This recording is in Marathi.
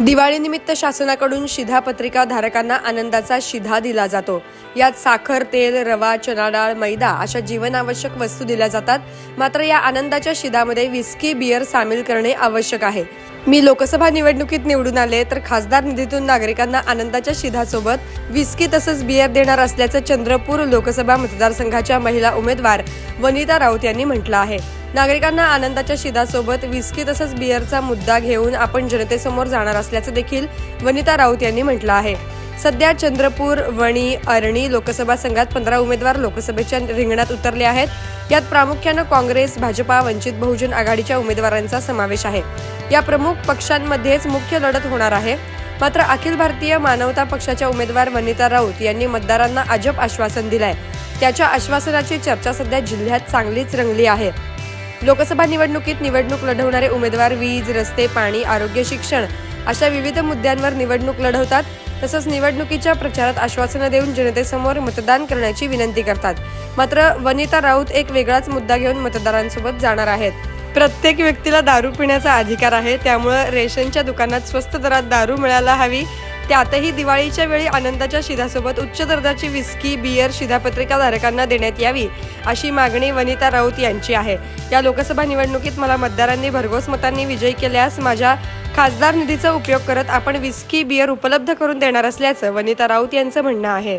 दिवाळीनिमित्त शासनाकडून शिधापत्रिका धारकांना आनंदाचा शिधा दिला जातो. यात साखर तेल रवा चना डाळ मैदा अशा जीवनावश्यक वस्तू दिल्या जातात. मात्र या आनंदाच्या शिधामध्ये विस्की बियर सामील करणे आवश्यक आहे. मी लोकसभा निवडणुकीत निवडून आले तर खासदार निधीतून नागरिकांना आनंदाच्या शिधासोबत विस्की तसंच बियर देणार असल्याचं चंद्रपूर लोकसभा मतदारसंघाच्या महिला उमेदवार वनिता राऊत यांनी म्हटलं आहे. नागरिकांना आनंदाच्या शिधासोबत विस्की तसंच बियरचा मुद्दा घेऊन आपण जनतेसमोर जाणार असल्याचं देखील वनिता राऊत यांनी म्हटलं आहे. सध्या चंद्रपूर वणी अरणी लोकसभा संघात पंधरा उमेदवार लोकसभेच्या रिंगणात उतरले आहेत. यात प्रामुख्यानं काँग्रेस भाजपा वंचित बहुजन आघाडीच्या उमेदवारांचा समावेश आहे. या प्रमुख पक्षांमध्येच मुख्य लढत होणार आहे. मात्र अखिल भारतीय मानवता पक्षाच्या उमेदवार वनिता राऊत यांनी मतदारांना अजब आश्वासन दिलंय. त्याच्या आश्वासनाची चर्चा सध्या जिल्ह्यात चांगलीच रंगली आहे. लोकसभा निवडणुकीत निवडणूक लढवणारे उमेदवार वीज रस्ते पाणी आरोग्य शिक्षण अशा विविध मुद्द्यांवर निवडणूक लढवतात. तसंच निवडणुकीच्या प्रचारात आश्वासनं देऊन जनतेसमोर मतदान करण्याची विनंती करतात. मात्र वनिता राऊत एक वेगळाच मुद्दा घेऊन मतदारांसोबत जाणार आहेत. प्रत्येक व्यक्तीला दारू पिण्याचा अधिकार आहे त्यामुळं रेशनच्या दुकानात स्वस्त दरात दारू मिळायला हवी त्यातही दिवाळीच्या वेळी आनंदाच्या शिधासोबत उच्च दर्जाची विस्की बियर शिधापत्रिका धारकांना देण्यात यावी अशी मागणी वनिता राऊत यांची आहे. या लोकसभा निवडणुकीत मला मतदारांनी भरघोस मतांनी विजयी केल्यास माझ्या खासदार निधीचा उपयोग करत आपण विस्की बियर उपलब्ध करून देणार असल्याचं वनिता राऊत यांचं म्हणणं आहे.